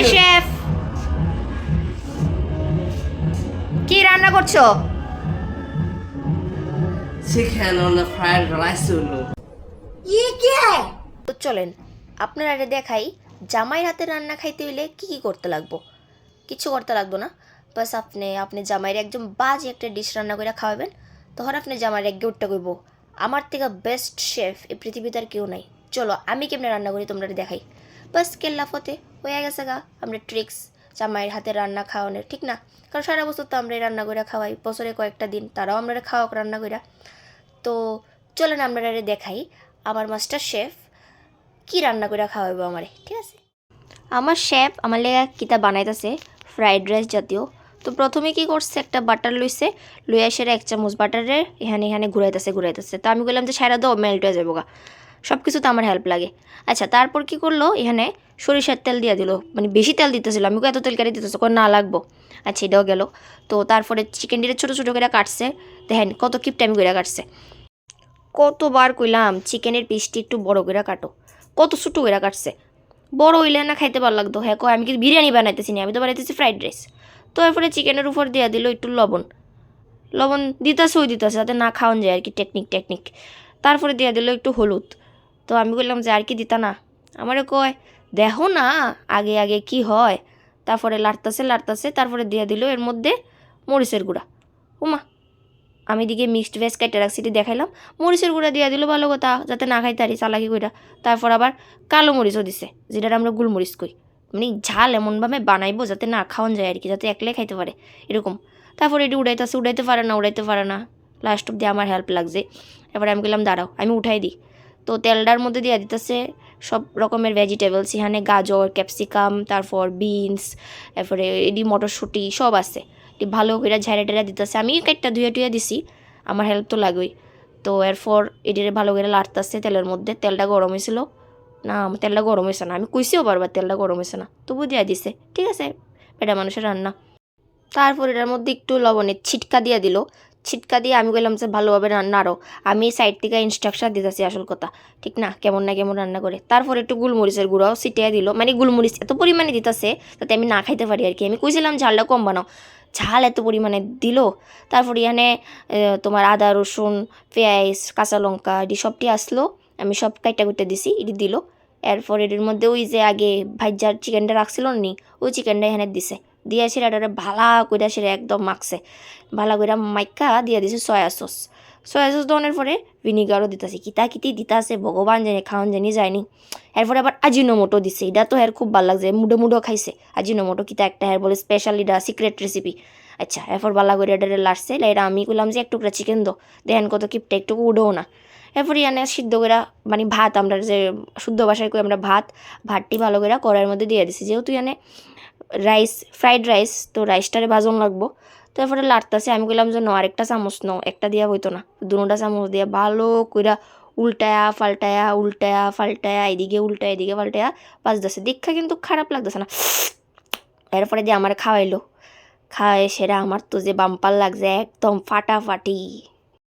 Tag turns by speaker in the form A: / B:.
A: High chef কি রান্না করছ?
B: চিকেন fried rice হলো
A: তো চলেন আপনারা আগে দেখাই। জামাইয়ের হাতে রান্না খাইতে হইলে কি কি করতে লাগবো? কিছু করতে লাগবো না। বাস আপনি আপনি জামাইয়ের একদম বাজে একটা ডিশ রান্না করে খাওয়াবেন। তখন আপনি জামাইয়ের এক উঠতে কইব আমার থেকে বেস্ট শেফ এই পৃথিবীতে আর কেউ নাই। চলো আমি কেমনে রান্না করি তোমরা দেখাই। বাস কেল্লা ফতে হয়ে গেছে গা। আমরা ট্রিক্স জামাইয়ের হাতে রান্না খাওয়ানোর, ঠিক না? কারণ সারা বছর তো আমরা রান্না করে খাওয়াই, বছরে কয়েকটা দিন তারাও আমরা খাওয়াক রান্না করে তো চলেন আমরা দেখাই আমার মাস্টার শেফ কি রান্না করে খাওয়াবো আমারে, ঠিক আছে? আমার শেফ আমার লেগা কিতা বানাইতেছে ফ্রাইড রাইস জাতীয়। তো প্রথমে কি করছে, একটা বাটার লইছে, লইয়া সেরা এক চামচ বাটারে এখানে এখানে ঘুরাইতেছে ঘুরাইতেছে। তো আমি বললাম যে সারা দাও মেল্ট হয়ে যাব গা। সব কিছু তো আমার হেল্প লাগে। আচ্ছা তারপর কি করল? এখানে সরিষার তেল দিয়ে দিল। মানে বেশি তেল দিতেছিল। আমি এত তেল কেটে দিতেছে? না লাগবো। আচ্ছা এটাও গেল। তো তারপরে চিকেন ডিটা ছোটো ছোটো করে কাটছে। দেখেন কত কিপ টাইম করে কাটছে। কতবার কইলাম চিকেনের পিসটি একটু বড় করে কাটো। কত ছোটো করে কাটছে। বড় হইলে না খাইতে ভালো লাগতো। হ্যাঁ আমি কি বিরিয়ানি বানাইতেছি না, আমি তো বানাইতেছি ফ্রাইড রাইস তো এরপরে চিকেনের উপর দিয়ে দিল একটু লবণ। লবণ দিতেছে, ওই দিতেছে, যাতে না খাওয়ান যায় আর কি টেকনিক টেকনিক তারপরে দিয়ে দিল একটু হলুদ। তো আমি বললাম যে আর কি দিতা না। আমারে কয়, দেখো না, আগে আগে কি হয়? তারপরে লাড়তাছে লাড়তাছে, তারপরে দিয়ে দিল এর মধ্যে মরিচের গুঁড়া। উমা, আমি দিকে মিক্সড ভেজ কেটে রাখছি দেখাইলাম। মরিচের গুঁড়া দিয়ে দিল ভালো কথা, যাতে না খাইতে পারি, চালাকি কইরা। তারপর আবার কালো মরিচও দিছে যেটা আমরা গুলমরিচ কই। মানে ঝাল এমনভাবে বানাইবো যাতে না খাওয়ান যায় আর কি, যাতে একলাই খাইতে পারে, এরকম। তারপর এটি উড়াইতেছে, উড়াইতে পারে না, উড়াইতে পারে না। লাস্ট অব অব্দি আমার হেল্প লাগছে। এবারে আমি বললাম, দাঁড়াও, আমি উঠাই দিই। তো তেলটার মধ্যে দিয়ে দিতেছে সব রকমের ভেজিটেবলস এখানে গাজর ক্যাপসিকাম তারপর বিনস তারপরে এডি মটরশুঁটি, সব আছে। ভালো করে ঝাড়া টেরা দিতেছে। আমি কাইটটা ধুয়ে টুয়ে দিছি, আমার হেল্প তো লাগবেই তো এরপর এটিরে ভালো করে লাড়তেছে তেলের মধ্যে। তেলটা গরম হয়েছিল। না তেলটা গরম হয়েছে না। আমি কইছিও বারবার তেলটা গরম হয়েছে না। তবু দিয়ে দিছে। ঠিক আছে, এটা মানুষের রান্না। তারপর এটার মধ্যে একটু লবণের ছিটকা দিয়ে দিল। ছিটকা দিয়ে আমি বললাম যে ভালোভাবে রান্না আরও আমি সাইড থেকে ইনস্ট্রাকশন দিতেছি আসল কথা। ঠিক না? কেমন না কেমন রান্না করে। তারপর একটু গুলমরিচের গুঁড়াও ছিটিয়ে দিল। মানে গুলমরিচ এত পরিমাণে দিতেছে যাতে আমি না খাইতে পারি আর কি আমি কইছিলাম ঝালটা কম বানাও। ঝাল এত পরিমাণে দিল। তারপর এখানে তোমার আদা, রসুন, পেঁয়াজ, কাঁচা লঙ্কা এটি সবটি আসলো। আমি সব কাইটা কুইটা দিছি এটি দিল। এরপর এটির মধ্যে ওই যে আগে ভাইজার চিকেনটা রাখছিল নি ওই চিকেনটা এখানে দিছে। দিয়ে সেটা ভালা কইরা সেটা একদম মাখছে। ভালা কইরা মাইকা দিয়ে দিছে সয়া সস সয়া সস দেওয়ানোর পরে ভিনিগারও দিতেছে, কিতা কিতি দিতাছে ভগবান জানে খাওয়ান জানি যায়নি এরপরে আবার আজিনোমোটো দিছে এটা তো হের খুব ভালো লাগছে মুডো মুডো খাইছে। আজিনোমোটো কিতা একটা হের বলে স্পেশাল এটা সিক্রেট রেসিপি আচ্ছা এরপর বালা করে এটা লাড়ছে এটা আমি কইলাম যে এক টুকরা চিকেন দো দেখেন কত কিপটা, একটু উডেও না। এরপর ইয়ানে সিদ্ধ করে মানে ভাত, আমরা যে শুদ্ধ ভাষায় কই আমরা ভাত, ভাতটি ভালো করে কড়াইয়ের মধ্যে দিয়ে দিছি, যেহেতু ইয়ানে রাইস ফ্রাইড রাইস তো রাইসটারে ভাজন লাগবো। তারপরে লাড়তাছে আমি কইলাম যে ন আরেকটা চামচ নাও, একটা দিয়া হইতো না। দুটা চামচ দিয়া ভালো কইরা উল্টায়া, ফাল্টায়া উল্টায়া, ফাল্টায়া, এদিকে উল্টা এদিকে ফাল্টায়া, বাজতেছে। দীক্ষা কিন্তু খারাপ লাগতেছে না। এরপরে দিয়ে আমার খাওয়াইলো খাওয়াই সেরা আমার তো যে বাম্পার লাগছে, একদম ফাটাফাটি।